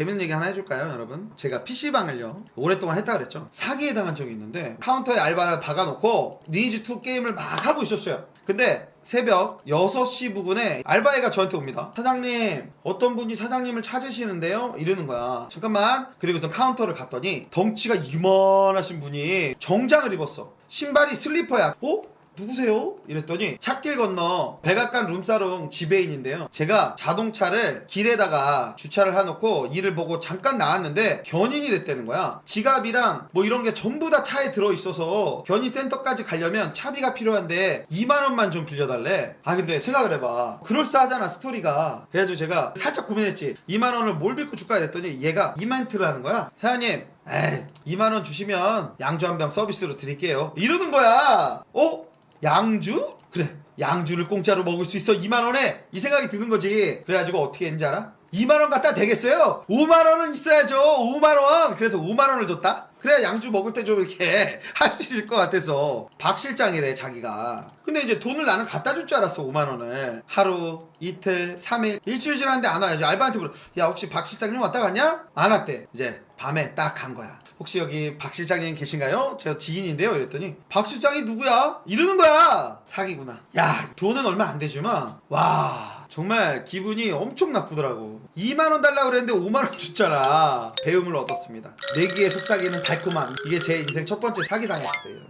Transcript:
재밌는 얘기 하나 해줄까요, 여러분? 제가 PC방을요, 오랫동안 했다 그랬죠. 사기에 당한 적이 있는데, 카운터에 알바를 박아놓고, 리니지2 게임을 막 하고 있었어요. 근데, 새벽 6시 부근에 알바애가 저한테 옵니다. 사장님, 어떤 분이 사장님을 찾으시는데요? 이러는 거야. 잠깐만. 그리고서 카운터를 갔더니, 덩치가 이만하신 분이 정장을 입었어. 신발이 슬리퍼야. 어? 누구세요? 이랬더니 찾길 건너 백악관 룸사롱 지배인인데요. 제가 자동차를 길에다가 주차를 해놓고 일을 보고 잠깐 나왔는데 견인이 됐다는 거야. 지갑이랑 뭐 이런 게 전부 다 차에 들어있어서 견인 센터까지 가려면 차비가 필요한데 2만 원만 좀 빌려달래. 아 근데 생각을 해봐. 그럴싸하잖아 스토리가. 그래가지고 제가 살짝 고민했지. 2만 원을 뭘 빌고 줄까 했더니 얘가 이멘트를 하는 거야. 사장님 에이 2만 원 주시면 양주 한 병 서비스로 드릴게요. 이러는 거야. 어? 양주? 그래 양주를 공짜로 먹을 수 있어 2만원에 이 생각이 드는 거지 그래가지고 어떻게 했는지 알아? 2만원 갖다 되겠어요? 5만원은 있어야죠. 5만원. 그래서 5만원을 줬다? 그래야 양주 먹을 때 좀 이렇게 할 수 있을 것 같아서. 박 실장이래 자기가. 근데 이제 돈을 나는 갖다 줄 줄 알았어 5만원을. 하루 이틀 3일. 일주일 지났는데 안 와야지 알바한테 물어. 야 혹시 박 실장님 왔다 갔냐? 안 왔대. 이제 밤에 딱 간 거야. 혹시 여기 박 실장님 계신가요? 저 지인인데요. 이랬더니 박 실장이 누구야? 이러는 거야. 사기구나. 야 돈은 얼마 안 되지만 와 정말 기분이 엄청 나쁘더라고. 2만원 달라고 그랬는데 5만원 줬잖아. 배움을 얻었습니다. 내기의 속삭이는 달콤함. 이게 제 인생 첫 번째 사기당했을 때예요